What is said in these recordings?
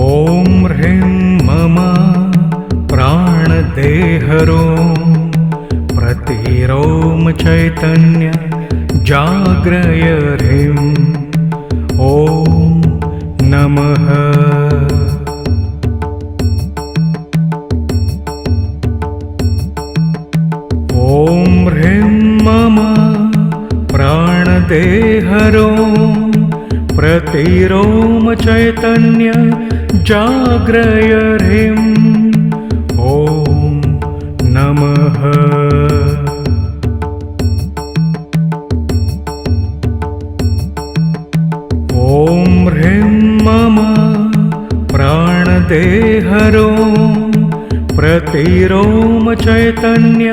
ॐ ह्रीं मम प्राणदेहरो प्रतिरोम चैतन्य जाग्रय ह्रीं। ॐ नमः प्राणदेहरो प्रतिरोम चैतन्य जाग्रय ह्रीं ॐ नमः। ॐ ह्रीं मम प्राणदेहरो प्रतिरोम चैतन्य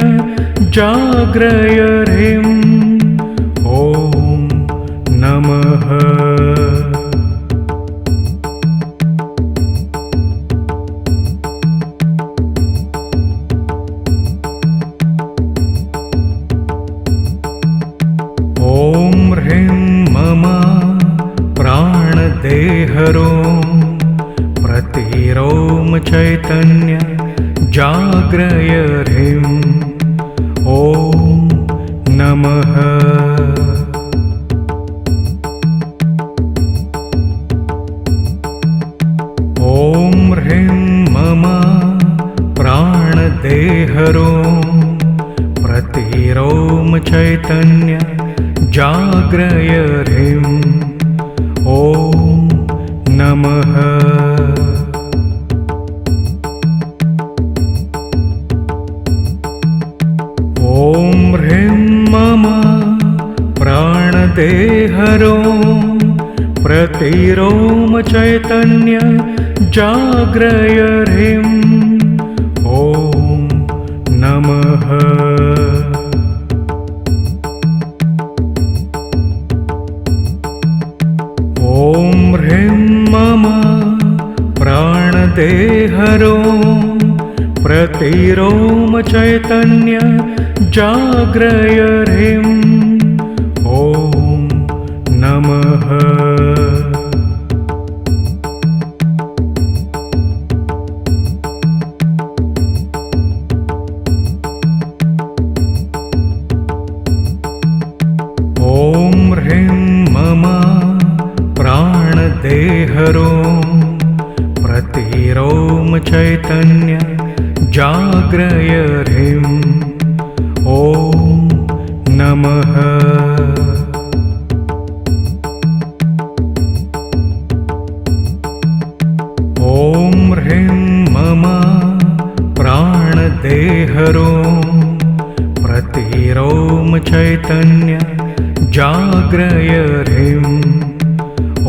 जाग्रय ह्रीं नमः। ॐ ह्रीं मम प्राणदेहरो प्रतिरोम चैतन्य जाग्रय ह्रीं। ॐ नमः चैतन्य जाग्रय ह्रीं ॐ नमः। ॐ ह्रीं मम प्राणदेहरो। प्रतिरोम चैतन्य जाग्रय ह्रीं ॐ नमः प्रतिरोम चैतन्य जाग्रय ह्रीं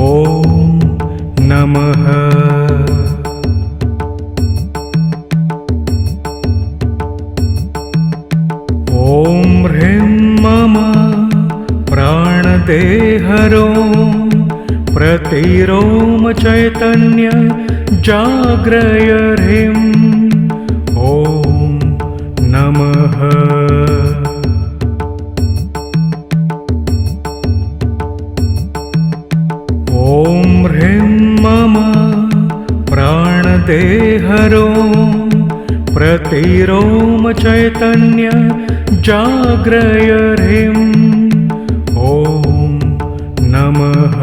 ॐ नमः। ॐ ह्रीं मम प्राणदेहरो प्रतिरोम चैतन्य जाग्रय ह्रीं चैतन्य जाग्रय ह्रीं ॐ नमः।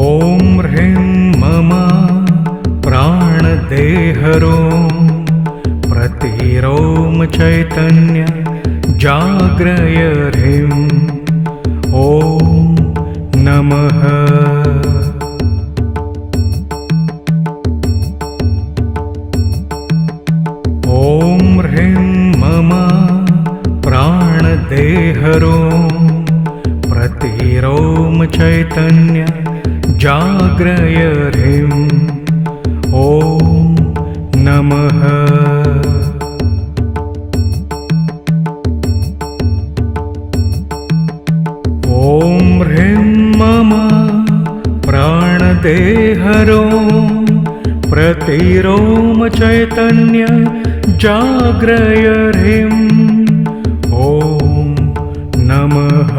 ॐ ह्रीं मम प्राणदेहरो। प्रतिरोम चैतन्य जाग्रय ह्रीं ॐ नमः। ॐ ह्रीं मम प्राणदेहरो। प्रतिरोम चैतन्य जाग्रय ह्रीं जाग्रय ह्रीं ॐ नमः।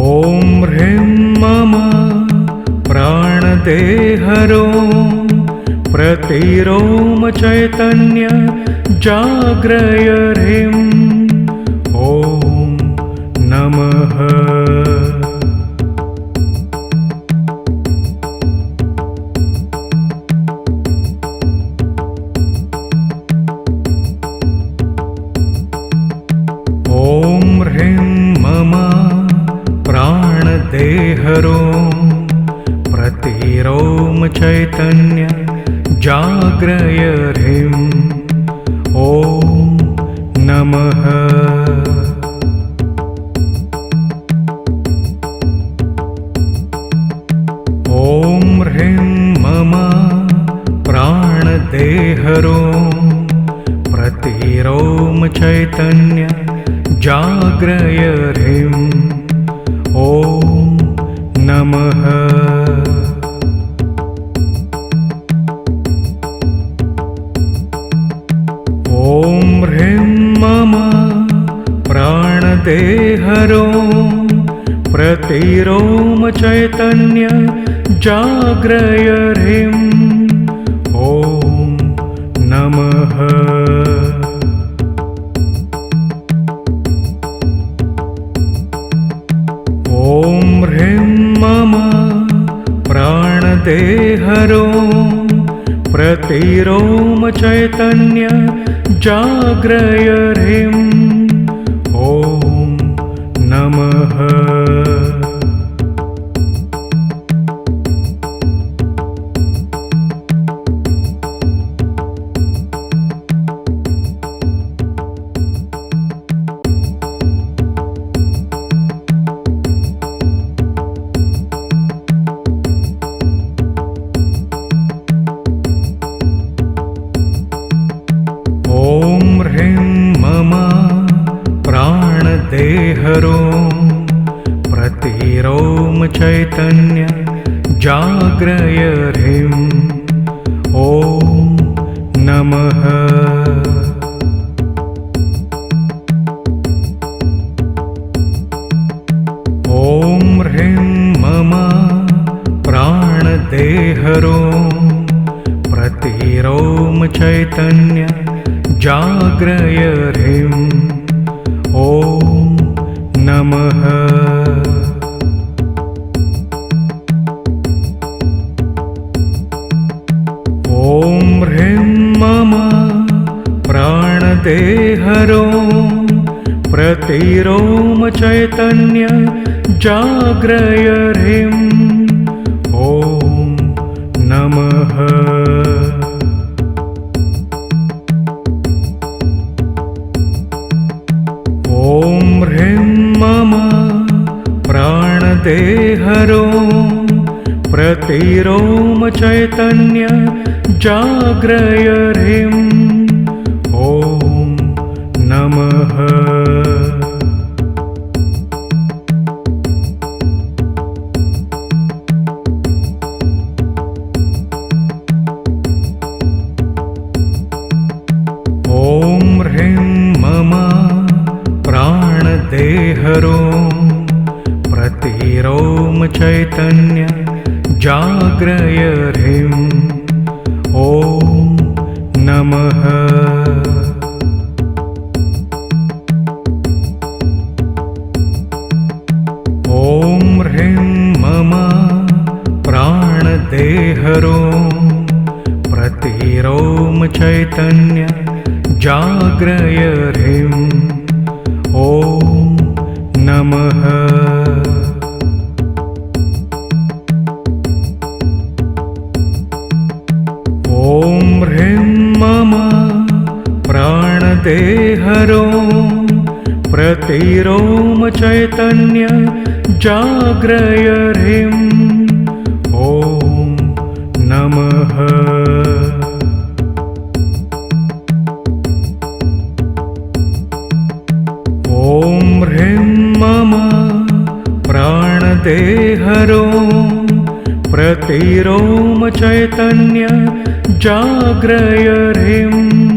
ॐ ह्रीं मम प्राणदेहरो प्रतिरोमचैतन्य जाग्रय ह्रीं प्रतिरोम ह्रीं ॐ नमः। ॐ ह्रीं मम प्राणदेहरो। प्रतिरोम चैतन्य जाग्रय ह्रीं नमः। ॐ ह्रीं मम प्राणदेहरो प्रतिरोम चैतन्य जाग्रय ह्रीं चैतन्य ह्रीं मम प्राणदेहरो प्रतिरोम चैतन्य जाग्रय ह्रीं ॐ नमः। ॐ ह्रीं मम प्राणदेहरो प्रतिरोम चैतन्य जाग्रय ह्रीं ॐ नमः। ॐ ह्रीं मम प्राणदेहरो प्रतिरोम चैतन्य जाग्रय ह्रीं ॐ नमः प्रतिरोम चैतन्य जाग्रय ह्रीं ॐ ह्रीं मम प्राणदेहरो प्रतिरोम चैतन्य जाग्रय ह्रीं प्राणदेहरो प्रतिरोम चैतन्य जाग्रय ह्रीं ॐ नमः। ॐ ह्रीं मम प्राणदेहरो प्रतिरोम चैतन्य जाग्रय ह्रीं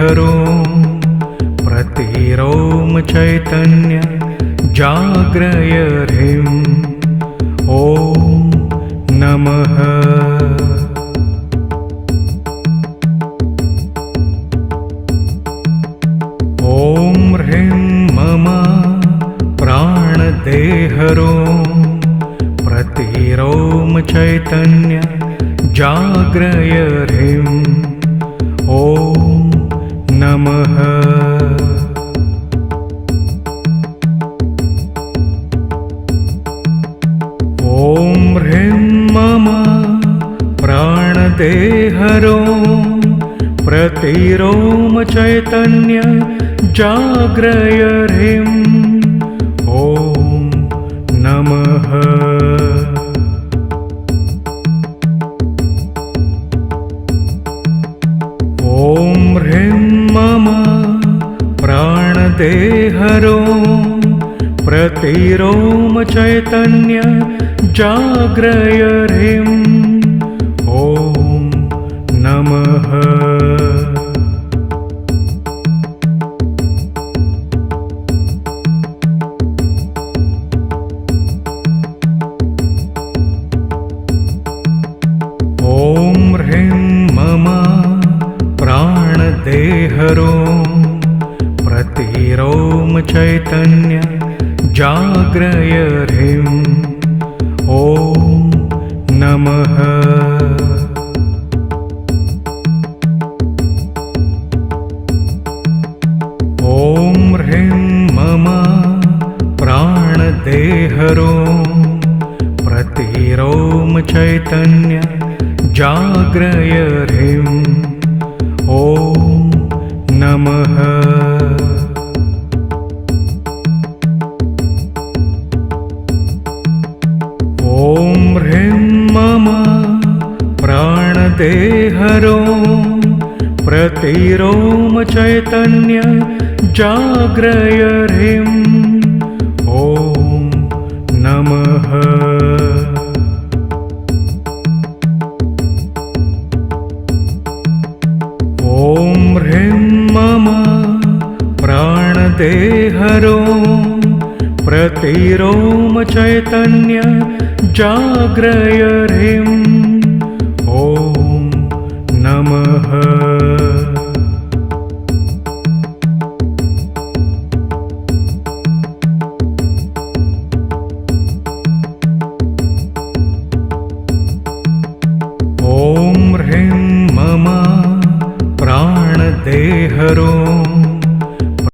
प्राणदेहरो प्रतिरोम चैतन्य जाग्रय ह्रीं ॐ नमः। ॐ ह्रीं मम प्राणदेहरो। प्रतिरोम चैतन्य जाग्रय ह्रीं ॐ नमः। ॐ ह्रीं मम प्राणदेहरो प्रतिरोम चैतन्य जाग्रय ह्रीं जाग्रय ह्रीं ॐ नमः। ॐ ह्रीं मम प्राणदेहरो। प्रतिरोम चैतन्य जाग्रय ह्रीं चैतन्य जाग्रय ह्रीं ॐ नमः। ॐ ह्रीं मम प्राणदेहरो प्रतिरोम चैतन्य जाग्रय ह्रीं प्राणदेहरो प्रतिरोम चैतन्य जाग्रय ह्रीं